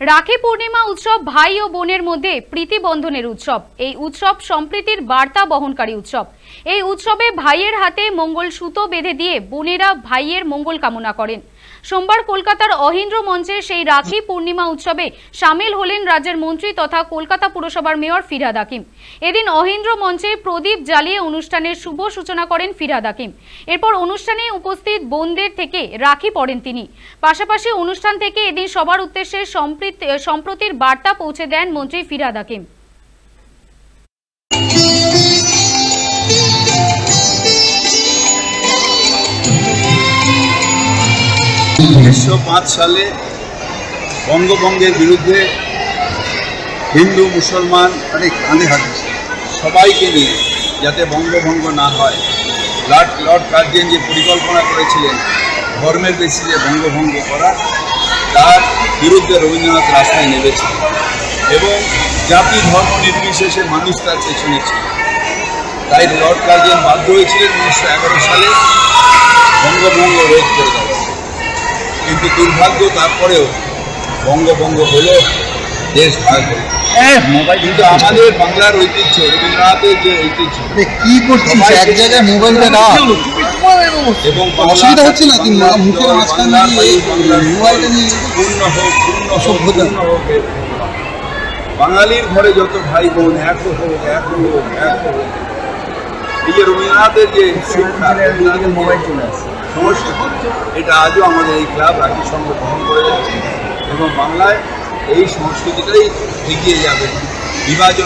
রাখি পূর্ণিমা উৎসব ভাই ও বোনের মধ্যে প্রীতি বন্ধনের উৎসব। এই উৎসব সম্প্রীতির বার্তা বহনকারী উৎসব। এই উৎসবে ভাইয়ের হাতে মঙ্গল সুতো বেঁধে দিয়ে বোনেরা ভাইয়ের মঙ্গল কামনা করেন। সোমবার কলকাতার অহিন্দ্র মঞ্চে সেই রাখি পূর্ণিমা উৎসবে সামিল হলেন রাজ্যের মন্ত্রী তথা কলকাতা পুরসভার মেয়র ফিরহাদ হাকিম। এদিন অহিন্দ্র মঞ্চে প্রদীপ জ্বালিয়ে অনুষ্ঠানের শুভ সূচনা করেন ফিরহাদ হাকিম। এরপর অনুষ্ঠানে উপস্থিত বোনদের থেকে রাখি পড়েন তিনি। পাশাপাশি অনুষ্ঠান থেকে এদিন সবার উদ্দেশ্যে সম্প্রীত- সম্প্রতির বার্তা পৌঁছে দেন মন্ত্রী ফিরহাদ হাকিম উনিশশো পাঁচ সালে বঙ্গভঙ্গের বিরুদ্ধে হিন্দু, মুসলমান আরে কাঁধে হাত। সবাইকে নিয়ে যাতে বঙ্গভঙ্গ না হয়, লর্ড লর্ড কার্জেন যে পরিকল্পনা করেছিলেন, ধর্মের বেসিসে বঙ্গভঙ্গ করার তার বিরুদ্ধে রবীন্দ্রনাথ রাস্তায় নেমেছিলেন এবং জাতি ধর্ম নির্বিশেষে মানুষ তার পেছনে ছিল। তাই লর্ড কার্জেন বাধ্য হয়েছিলেন উনিশশো এগারো সালে বঙ্গভঙ্গ রোধ করে দেওয়া কিন্তু দুর্ভাগ্য তারপরেও বঙ্গভঙ্গ হলো দেশ ভাগ হলো। কিন্তু আমাদের বাংলার ঐতিহ্য রবীন্দ্রনাথের যে ঐতিহ্য কি করছিস? এক জায়গায় মোবাইলটা এবং অসুবিধা হচ্ছে না কি? মা- মুখের মাঝখানে মোবাইলটা নিয়ে পূর্ণ হোক পূর্ণ হোক সভ্যতা। পূর্ণ হোক এর বাঙালির ঘরে যত ভাই বোন এক হোক এক হোক এক হোক এই যে রবীন্দ্রনাথের যে মোবাইল চলে এটা আজও আমাদের এই ক্লাব রাখির সঙ্গে বহন করে যাচ্ছে এবং বাংলায় এই সংস্কৃতিটাই এগিয়ে যাবে বিভাজন